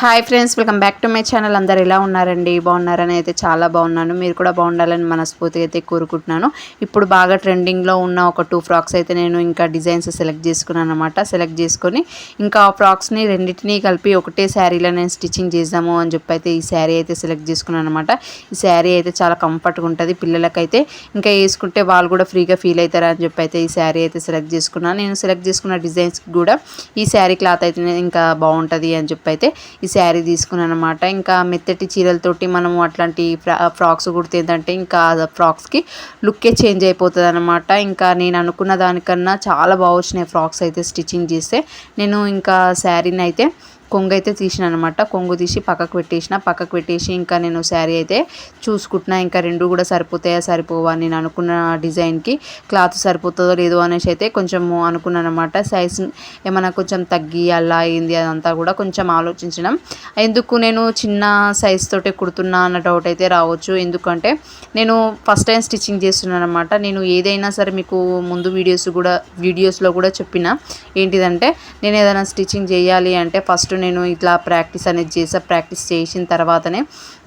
Hi friends welcome back to my channel అందరు ఎలా ఉన్నారండి? బాగున్నారని అయితే చాలా బాగున్నాను. మీరు కూడా బాగుండాలని మనస్ఫూర్తిగా అయితే కోరుకుంటున్నాను. ఇప్పుడు బాగా ట్రెండింగ్లో ఉన్న ఒక టూ ఫ్రాక్స్ అయితే నేను ఇంకా డిజైన్స్ సెలెక్ట్ చేసుకున్నాను అనమాట సెలెక్ట్ చేసుకొని ఇంకా ఆ ఫ్రాక్స్ని రెండింటినీ కలిపి ఒకటే శారీలో నేను స్టిచ్చింగ్ చేద్దాము అని చెప్పి అయితే ఈ శారీ అయితే సెలెక్ట్ చేసుకున్నాను అనమాట ఈ శారీ అయితే చాలా కంఫర్ట్గా ఉంటుంది. పిల్లలకైతే ఇంకా వేసుకుంటే వాళ్ళు కూడా ఫ్రీగా ఫీల్ అవుతారా అని చెప్పి అయితే ఈ శారీ అయితే సెలెక్ట్ చేసుకున్నాను. నేను సెలెక్ట్ చేసుకున్న డిజైన్స్కి కూడా ఈ శారీ క్లాత్ అయితే ఇంకా బాగుంటుంది అని చెప్పి అయితే ఈ శారీ తీసుకున్నాను అనమాట ఇంకా మెత్తటి చీరలతోటి మనం అట్లాంటి ఫ్రాక్స్ కుడితే ఏంటంటే ఇంకా ఫ్రాక్స్కి లుక్కే చేంజ్ అయిపోతుంది అనమాట ఇంకా నేను అనుకున్న దానికన్నా చాలా బాగా వచ్చినాయి ఫ్రాక్స్ అయితే స్టిచ్చింగ్ చేస్తే. నేను ఇంకా శారీని అయితే కొంగు అయితే తీసిన అనమాట కొంగు తీసి పక్కకు పెట్టేసిన. పక్కకు పెట్టేసి ఇంకా నేను శారీ అయితే చూసుకుంటున్నా. ఇంకా రెండు కూడా సరిపోతాయా సరిపోవా నేను అనుకున్న డిజైన్కి. క్లాత్ సరిపోతుందో లేదో అనేసి అయితే కొంచెము అనుకున్నాను అనమాట సైజ్ ఏమైనా కొంచెం తగ్గి అలా అయింది అదంతా కూడా కొంచెం ఆలోచించడం ఎందుకు నేను చిన్న సైజ్ తోటే కుడుతున్నా అన్న డౌట్ అయితే రావచ్చు. ఎందుకంటే నేను ఫస్ట్ టైం స్టిచ్చింగ్ చేస్తున్నాను అనమాట నేను ఏదైనా సరే మీకు ముందు వీడియోస్ కూడా వీడియోస్లో కూడా చెప్పిన. ఏంటిదంటే నేను ఏదైనా స్టిచ్చింగ్ చేయాలి అంటే ఫస్ట్ నేను ఇట్లా ప్రాక్టీస్ అనేది చేసా. ప్రాక్టీస్ చేసిన తర్వాతనే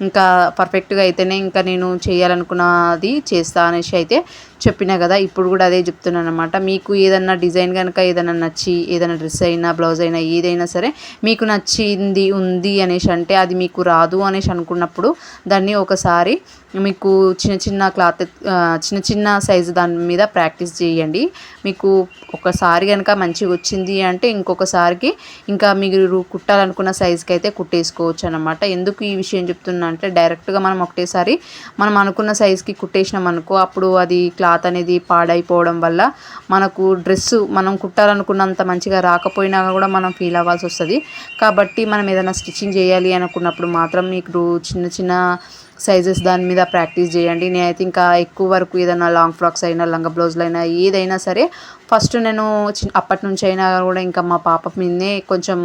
ఇంకా పర్ఫెక్ట్గా అయితేనే ఇంకా నేను చేయాలనుకున్నది చేస్తా అనేసి అయితే చెప్పినా కదా. ఇప్పుడు కూడా అదే చెప్తున్నాను అనమాట మీకు ఏదన్నా డిజైన్ కనుక ఏదైనా నచ్చి ఏదైనా డ్రెస్ అయినా బ్లౌజ్ అయినా ఏదైనా సరే మీకు నచ్చింది ఉంది అనేసి అంటే అది మీకు రాదు అనేసి అనుకున్నప్పుడు దాన్ని ఒకసారి మీకు చిన్న చిన్న క్లాత్ చిన్న చిన్న సైజు దాని మీద ప్రాక్టీస్ చేయండి. మీకు ఒకసారి కనుక మంచిగా వచ్చింది అంటే ఇంకొకసారికి ఇంకా మీరు కుట్టాలనుకున్న సైజుకి అయితే కుట్టేసుకోవచ్చు అనమాట ఎందుకు ఈ విషయం చెప్తున్నా అంటే డైరెక్ట్గా మనం ఒకటేసారి మనం అనుకున్న సైజుకి కుట్టేసినాం అనుకో అప్పుడు అది క్లాత్ అనేది పాడైపోవడం వల్ల మనకు డ్రెస్సు మనం కుట్టాలనుకున్నంత మంచిగా రాకపోయినా కూడా మనం ఫీల్ అవ్వాల్సి వస్తుంది కాబట్టి మనం ఏదైనా స్టిచ్చింగ్ చేయాలి అనుకున్నప్పుడు మాత్రం మీకు చిన్న చిన్న సైజెస్ దాని మీద ప్రాక్టీస్ చేయండి. నేనైతే ఇంకా ఎక్కువ వరకు ఏదైనా లాంగ్ ఫ్రాక్స్ అయినా లంగా బ్లౌజ్లు అయినా ఏదైనా సరే ఫస్ట్ నేను అప్పటి నుంచి అయినా కూడా ఇంకా మా పాప మీదనే కొంచెం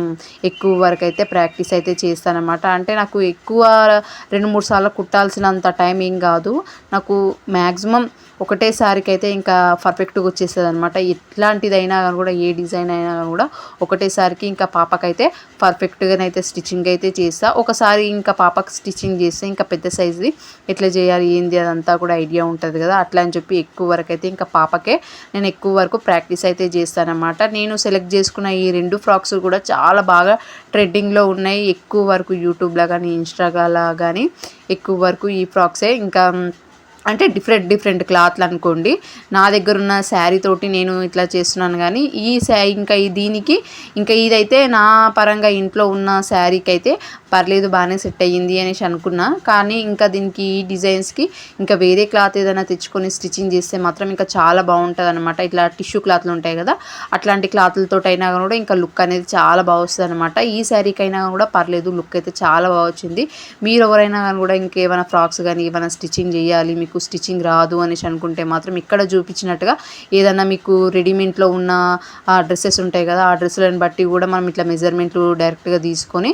ఎక్కువ వరకు అయితే ప్రాక్టీస్ అయితే చేస్తానమాట అంటే నాకు ఎక్కువ రెండు మూడు సార్లు కుట్టాల్సినంత టైం ఏం కాదు. నాకు మ్యాక్సిమం ఒకటేసారికి అయితే ఇంకా పర్ఫెక్ట్గా వచ్చేస్తుంది అనమాట ఎట్లాంటిదైనా కానీ కూడా ఏ డిజైన్ అయినా కూడా ఒకటేసారికి ఇంకా పాపకైతే పర్ఫెక్ట్గానైతే స్టిచ్చింగ్ అయితే చేస్తా. ఒకసారి ఇంకా పాపకి స్టిచ్చింగ్ చేస్తే ఇంకా పెద్ద సైజ్ సైజుది ఎట్లా చేయాలి ఏంది అదంతా కూడా ఐడియా ఉంటుంది కదా. అట్లా అని చెప్పి ఎక్కువ వరకు అయితే ఇంకా పాపకే నేను ఎక్కువ వరకు ప్రాక్టీస్ అయితే చేస్తానమాట నేను సెలెక్ట్ చేసుకున్న ఈ రెండు ఫ్రాక్స్ కూడా చాలా బాగా ట్రెండింగ్లో ఉన్నాయి. ఎక్కువ వరకు యూట్యూబ్లో కానీ ఇన్స్టాగ్రామ్లో కానీ ఎక్కువ వరకు ఈ ఫ్రాక్సే. ఇంకా అంటే డిఫరెంట్ డిఫరెంట్ క్లాత్లు అనుకోండి. నా దగ్గర ఉన్న శారీ తోటి నేను ఇట్లా చేస్తున్నాను కానీ ఈ శా ఇంకా దీనికి ఇంకా ఇదైతే నా పరంగా ఇంట్లో ఉన్న శారీకి అయితే పర్లేదు బాగానే సెట్ అయ్యింది అనేసి అనుకున్నా. కానీ ఇంకా దీనికి ఈ డిజైన్స్కి ఇంకా వేరే క్లాత్ ఏదైనా తెచ్చుకొని స్టిచ్చింగ్ చేస్తే మాత్రం ఇంకా చాలా బాగుంటుంది అనమాట ఇట్లా టిష్యూ క్లాత్లు ఉంటాయి కదా అట్లాంటి క్లాత్లతో అయినా కూడా ఇంకా లుక్ అనేది చాలా బాగా వస్తుంది అనమాట ఈ శారీకైనా కూడా పర్లేదు లుక్ అయితే చాలా బాగా వచ్చింది. మీరు ఎవరైనా కానీ కూడా ఇంకేమైనా ఫ్రాక్స్ కానీ ఏమైనా స్టిచ్చింగ్ చేయాలి మీకు స్టిచ్చింగ్ రాదు అనేసి అనుకుంటే మాత్రం ఇక్కడ చూపించినట్టుగా ఏదన్నా మీకు రెడీమేడ్లో ఉన్న ఆ డ్రెస్సెస్ ఉంటాయి కదా ఆ డ్రెస్సులను బట్టి కూడా మనం ఇట్లా మెజర్మెంట్లు డైరెక్ట్గా తీసుకొని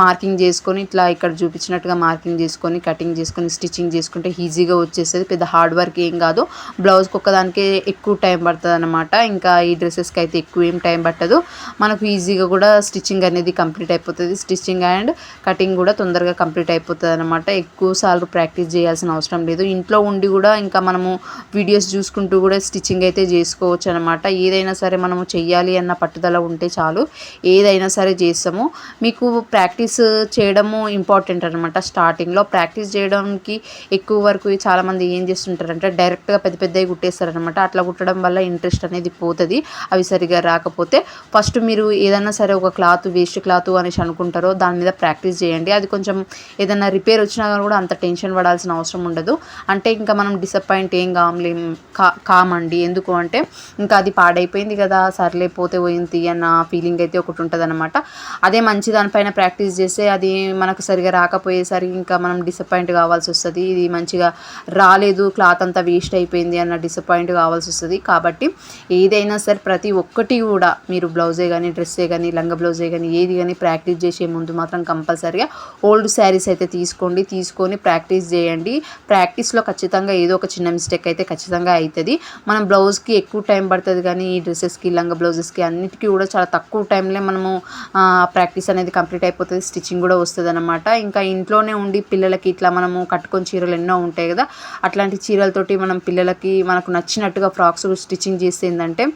మార్కింగ్ చేసుకొని ఇట్లా ఇక్కడ చూపించినట్టుగా మార్కింగ్ చేసుకొని కటింగ్ చేసుకొని స్టిచ్చింగ్ చేసుకుంటే ఈజీగా వచ్చేస్తుంది. పెద్ద హార్డ్ వర్క్ ఏం కాదు. బ్లౌజ్కి ఒక్కదానికే ఎక్కువ టైం పడుతుంది అనమాట ఇంకా ఈ డ్రెస్సెస్కి అయితే ఎక్కువ ఏం టైం పట్టదు. మనకు ఈజీగా కూడా స్టిచ్చింగ్ అనేది కంప్లీట్ అయిపోతుంది. స్టిచ్చింగ్ అండ్ కటింగ్ కూడా తొందరగా కంప్లీట్ అయిపోతుంది అనమాట ఎక్కువ సార్లు ప్రాక్టీస్ చేయాల్సిన అవసరం లేదు. ఇంట్లో ఉండి కూడా ఇంకా మనము వీడియోస్ చూసుకుంటూ కూడా స్టిచ్చింగ్ అయితే చేసుకోవచ్చు అనమాట ఏదైనా సరే మనము చెయ్యాలి అన్న పట్టుదల ఉంటే చాలు. ఏదైనా సరే చేస్తాము. మీకు ప్రాక్టీస్ చేయడము ఇంపార్టెంట్ అనమాట స్టార్టింగ్లో ప్రాక్టీస్ చేయడానికి ఎక్కువ వరకు చాలామంది ఏం చేస్తుంటారంటే డైరెక్ట్గా పెద్ద పెద్దవి కుట్టేస్తారనమాట అట్లా కుట్టడం వల్ల ఇంట్రెస్ట్ అనేది పోతుంది. అవి సరిగా రాకపోతే ఫస్ట్ మీరు ఏదైనా సరే ఒక క్లాత్ వేస్ట్ క్లాత్ అనేసి అనుకుంటారో దాని మీద ప్రాక్టీస్ చేయండి. అది కొంచెం ఏదైనా రిపేర్ వచ్చినా కానీ కూడా అంత టెన్షన్ పడాల్సిన అవసరం ఉండదు. అంటే ఇంకా మనం డిసప్పాయింట్ ఏం కామలేం కా కామండి. ఎందుకు అంటే ఇంకా అది పాడైపోయింది కదా సర్లే పోతే పోయింది అన్న ఫీలింగ్ అయితే ఒకటి ఉంటుంది అనమాట అదే మంచి దానిపైన ప్రాక్టీస్ చేస్తే అది మనకు సరిగా రాకపోయేసరికి ఇంకా మనం డిసప్పాయింట్ కావాల్సి వస్తుంది. ఇది మంచిగా రాలేదు క్లాత్ అంతా వేస్ట్ అయిపోయింది అన్న డిసప్పాయింట్ కావాల్సి వస్తుంది. కాబట్టి ఏదైనా సరే ప్రతి ఒక్కటి కూడా మీరు బ్లౌజే కానీ డ్రెస్సే కానీ లంగ బ్లౌజే కానీ ఏది కానీ ప్రాక్టీస్ చేసే ముందు మాత్రం కంపల్సరిగా ఓల్డ్ శారీస్ అయితే తీసుకోండి. తీసుకొని ప్రాక్టీస్ చేయండి. ప్రాక్టీస్లో ఖచ్చితంగా ఏదో ఒక చిన్న మిస్టేక్ అయితే ఖచ్చితంగా అవుతుంది మనం బ్లౌజ్కి ఎక్కువ టైం పడుతుంది కానీ ఈ డ్రెస్సెస్కి లంగా బ్లౌజెస్కి అన్నిటికీ కూడా చాలా తక్కువ టైంలో మనము ప్రాక్టీస్ అనేది కంప్లీట్ అయిపోతుంది. స్టిచ్చింగ్ కూడా వస్తుంది అనమాట ఇంకా ఇంట్లోనే ఉండి పిల్లలకి ఇట్లా మనము కట్టుకొని చీరలు ఎన్నో ఉంటాయి కదా అట్లాంటి చీరలతోటి మనం పిల్లలకి మనకు నచ్చినట్టుగా ఫ్రాక్స్ స్టిచ్చింగ్ చేస్తే ఏంటంటే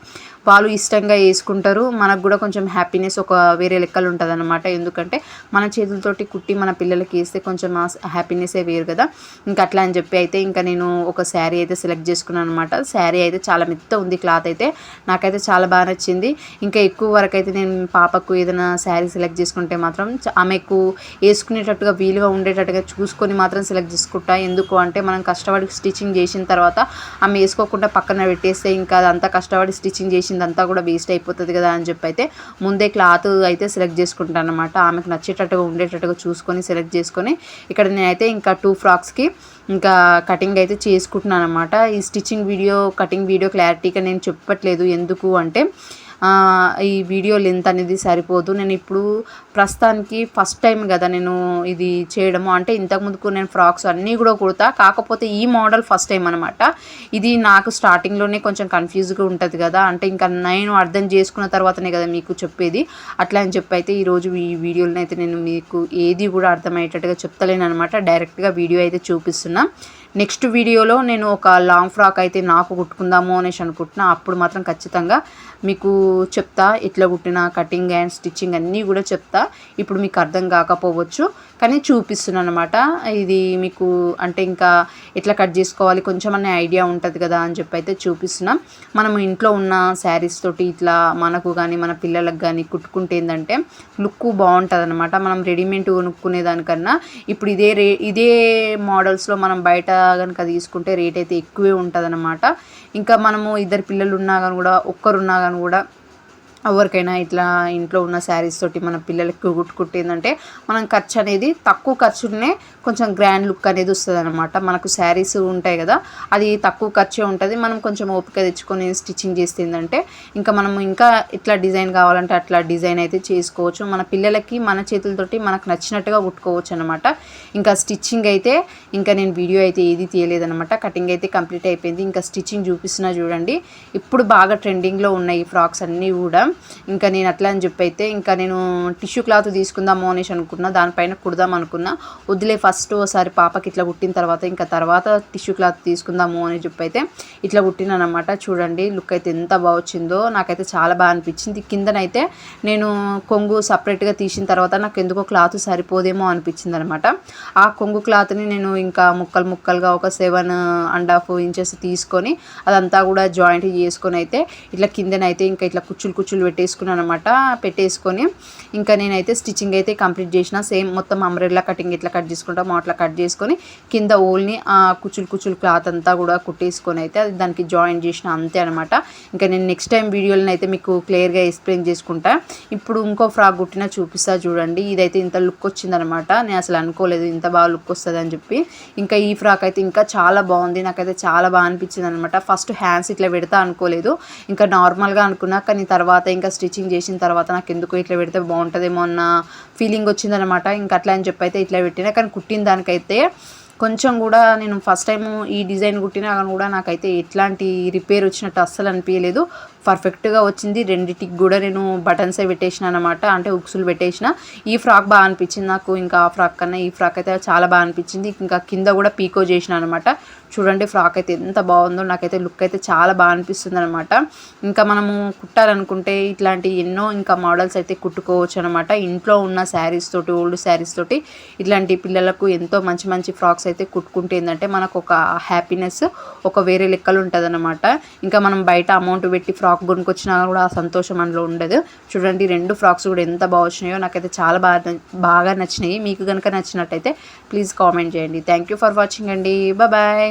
వాళ్ళు ఇష్టంగా వేసుకుంటారు. మనకు కూడా కొంచెం హ్యాపీనెస్ ఒక వేరే లెక్కలు ఉంటుంది అనమాట ఎందుకంటే మన చేతులతోటి కుట్టి మన పిల్లలకి వేస్తే కొంచెం హ్యాపీనెస్సే వేరు కదా. ఇంకా అట్లా అని చెప్పి అయితే ఇంకా నేను ఒక శారీ అయితే సెలెక్ట్ చేసుకున్నాను అనమాట శారీ అయితే చాలా మెత్త ఉంది క్లాత్ అయితే. నాకైతే చాలా బాగా నచ్చింది. ఇంకా ఎక్కువ వరకు అయితే నేను పాపకు ఏదైనా శారీ సెలెక్ట్ చేసుకుంటే మాత్రం ఆమెకు వేసుకునేటట్టుగా వీలుగా ఉండేటట్టుగా చూసుకొని మాత్రం సెలెక్ట్ చేసుకుంటా. ఎందుకు అంటే మనం కష్టపడి స్టిచ్చింగ్ చేసిన తర్వాత ఆమె వేసుకోకుండా పక్కన పెట్టేస్తే ఇంకా అదంతా కష్టపడి స్టిచ్చింగ్ చేసిన వచ్చిందంతా కూడా వేస్ట్ అయిపోతుంది కదా అని చెప్పి అయితే ముందే క్లాత్ అయితే సెలెక్ట్ చేసుకుంటాను అనమాట ఆమెకు నచ్చేటట్టుగా ఉండేటట్టుగా చూసుకొని సెలెక్ట్ చేసుకొని ఇక్కడ నేనైతే ఇంకా టూ ఫ్రాక్స్కి ఇంకా కటింగ్ అయితే చేసుకుంటున్నాను అనమాట ఈ స్టిచ్చింగ్ వీడియో కటింగ్ వీడియో క్లారిటీగా నేను చెప్పట్లేదు. ఎందుకు అంటే ఈ వీడియో లెంత్ అనేది సరిపోదు. నేను ఇప్పుడు ప్రస్తుతానికి ఫస్ట్ టైం కదా నేను ఇది చేయడము. అంటే ఇంతకుముందుకు నేను ఫ్రాక్స్ అన్నీ కూడా కుడతా. కాకపోతే ఈ మోడల్ ఫస్ట్ టైం అనమాట ఇది నాకు స్టార్టింగ్లోనే కొంచెం కన్ఫ్యూజ్గా ఉంటుంది కదా. అంటే ఇంకా నేను అర్థం చేసుకున్న తర్వాతనే కదా మీకు చెప్పేది. అట్లా అని చెప్పి అయితే ఈరోజు ఈ వీడియోలను అయితే నేను మీకు ఏది కూడా అర్థమయ్యేటట్టుగా చెప్తలేను అనమాట డైరెక్ట్గా వీడియో అయితే చూపిస్తున్నా. నెక్స్ట్ వీడియోలో నేను ఒక లాంగ్ ఫ్రాక్ అయితే నాకు కుట్టుకుందాము అనేసి అనుకుంటున్నా. అప్పుడు మాత్రం ఖచ్చితంగా మీకు చెప్తా. ఇట్లా కుట్టిన కటింగ్ అండ్ స్టిచ్చింగ్ అన్నీ కూడా చెప్తా. ఇప్పుడు మీకు అర్థం కాకపోవచ్చు. కానీ చూపిస్తున్నాను అనమాట ఇది మీకు అంటే ఇంకా ఎట్లా కట్ చేసుకోవాలి కొంచెం అనే ఐడియా ఉంటుంది కదా అని చెప్పి అయితే చూపిస్తున్నాం. మనం ఇంట్లో ఉన్న శారీస్ తోటి ఇట్లా మనకు కానీ మన పిల్లలకు కానీ కుట్టుకుంటే ఏంటంటే లుక్ బాగుంటుంది అనమాట మనం రెడీమేడ్ కొనుక్కునే దానికన్నా ఇప్పుడు ఇదే రే ఇదే మోడల్స్లో మనం బయట కనుక తీసుకుంటే రేట్ అయితే ఎక్కువే ఉంటుంది అనమాట ఇంకా మనము ఇద్దరు పిల్లలు ఉన్నా కానీ కూడా ఒక్కరున్నా కానీ కూడా ఎవరికైనా ఇట్లా ఇంట్లో ఉన్న శారీస్ తోటి మన పిల్లలకి కుట్టుకుంటేందంటే మనం ఖర్చు అనేది తక్కువ ఖర్చునే కొంచెం గ్రాండ్ లుక్ అనేది వస్తుంది అనమాట మనకు శారీస్ ఉంటాయి కదా అది తక్కువ ఖర్చే ఉంటుంది. మనం కొంచెం ఓపిక తెచ్చుకొని స్టిచ్చింగ్ చేస్తుందంటే ఇంకా మనం ఇంకా ఇట్లా డిజైన్ కావాలంటే అట్లా డిజైన్ అయితే చేసుకోవచ్చు. మన పిల్లలకి మన చేతులతోటి మనకు నచ్చినట్టుగా కుట్టుకోవచ్చు అనమాట ఇంకా స్టిచ్చింగ్ అయితే ఇంకా నేను వీడియో అయితే ఏది తీయలేదనమాట కటింగ్ అయితే కంప్లీట్ అయిపోయింది. ఇంకా స్టిచ్చింగ్ చూపిస్తున్నా చూడండి. ఇప్పుడు బాగా ట్రెండింగ్లో ఉన్నాయి ఈ ఫ్రాక్స్ అన్నీ కూడా. ఇంకా నేను అట్లా అని చెప్పి అయితే ఇంకా నేను టిష్యూ క్లాత్ తీసుకుందాము అనేసి అనుకున్నా దానిపైన కుడదాం అనుకున్నా. వద్దులే ఫస్ట్ ఒకసారి పాపకి ఇట్లా కుట్టిన తర్వాత ఇంకా తర్వాత టిష్యూ క్లాత్ తీసుకుందాము అని చెప్పి అయితే ఇట్లా కుట్టినానమాట చూడండి లుక్ అయితే ఎంత బాగా వచ్చిందో. నాకైతే చాలా బాగా అనిపించింది. కిందనైతే నేను కొంగు సపరేట్గా తీసిన తర్వాత నాకు ఎందుకో క్లాత్ సరిపోదేమో అనిపించింది అనమాట ఆ కొంగు క్లాత్ని నేను ఇంకా ముక్కలు ముక్కలుగా ఒక సెవెన్ అండ్ హాఫ్ ఇంచెస్ తీసుకొని అదంతా కూడా జాయింట్ చేసుకొని అయితే ఇట్లా కిందనైతే ఇంకా ఇట్లా కుచ్చులు కుచ్చులు పెట్టేసుకున్నాను అనమాట పెట్టేసుకొని ఇంకా నేనైతే స్టిచ్చింగ్ అయితే కంప్లీట్ చేసిన. సేమ్ మొత్తం అంబ్రెల్లా కటింగ్ ఇట్లా కట్ చేసుకుంటాము అట్లా కట్ చేసుకొని కింద ఓల్ని ఆ కుచులు కుచులు క్లాత్ అంతా కూడా కుట్టేసుకొని అయితే అది దానికి జాయిన్ చేసిన అంతే అనమాట ఇంకా నేను నెక్స్ట్ టైం వీడియోలను అయితే మీకు క్లియర్గా ఎక్స్ప్లెయిన్ చేసుకుంటా. ఇప్పుడు ఇంకో ఫ్రాక్ కుట్టినా చూపిస్తా చూడండి. ఇదైతే ఇంత లుక్ వచ్చిందనమాట నేను అసలు అనుకోలేదు ఇంత బాగా లుక్ వస్తుంది అని చెప్పి. ఇంకా ఈ ఫ్రాక్ అయితే ఇంకా చాలా బాగుంది. నాకైతే చాలా బాగా అనిపించింది అనమాట ఫస్ట్ హ్యాండ్స్ ఇట్లా పెడతా అనుకోలేదు. ఇంకా నార్మల్గా అనుకున్నా కానీ తర్వాత ఇంకా స్టిచ్చింగ్ చేసిన తర్వాత నాకు ఎందుకు ఇట్లా పెడితే బాగుంటుందేమో అన్న ఫీలింగ్ వచ్చిందనమాట ఇంకా అట్లా అని చెప్పి అయితే ఇట్లా పెట్టినా. కానీ కుట్టిన దానికైతే కొంచెం కూడా నేను ఫస్ట్ టైం ఈ డిజైన్ కుట్టినా కానీ కూడా నాకైతే ఎట్లాంటి రిపేర్ వచ్చినట్టు అస్సలు అనిపించలేదు పర్ఫెక్ట్గా వచ్చింది. రెండిటికి కూడా నేను బటన్సే పెట్టేసిన అనమాట అంటే ఉక్సులు పెట్టేసిన. ఈ ఫ్రాక్ బాగా అనిపించింది నాకు. ఇంకా ఆ ఫ్రాక్ కన్నా ఈ ఫ్రాక్ అయితే చాలా బాగా అనిపించింది. ఇంకా కింద కూడా పీకో చేసిన అనమాట చూడండి ఫ్రాక్ అయితే ఎంత బాగుందో. నాకైతే లుక్ అయితే చాలా బాగా అనిపిస్తుంది అనమాట ఇంకా మనము కుట్టాలనుకుంటే ఇట్లాంటి ఎన్నో ఇంకా మోడల్స్ అయితే కుట్టుకోవచ్చు అనమాట ఇంట్లో ఉన్న శారీస్ తోటి ఓల్డ్ శారీస్ తోటి ఇట్లాంటి పిల్లలకు ఎంతో మంచి మంచి ఫ్రాక్స్ అయితే కుట్టుకుంటే ఏంటంటే మనకు ఒక హ్యాపీనెస్ ఒక వేరే లెక్కలు ఉంటుంది అనమాట ఇంకా మనం బయట అమౌంట్ పెట్టి ఫ్రాక్ ఫ్రాక్ కొనుక్కొచ్చినా కూడా ఆ సంతోషం అందులో ఉండదు. చూడండి రెండు ఫ్రాక్స్ కూడా ఎంత బాగా వచ్చినాయో నాకైతే చాలా బాగా బాగా నచ్చినాయి. మీకు కనుక నచ్చినట్టయితే ప్లీజ్ కామెంట్ చేయండి. థ్యాంక్ యూ ఫర్ వాచింగ్ అండి. బాయ్.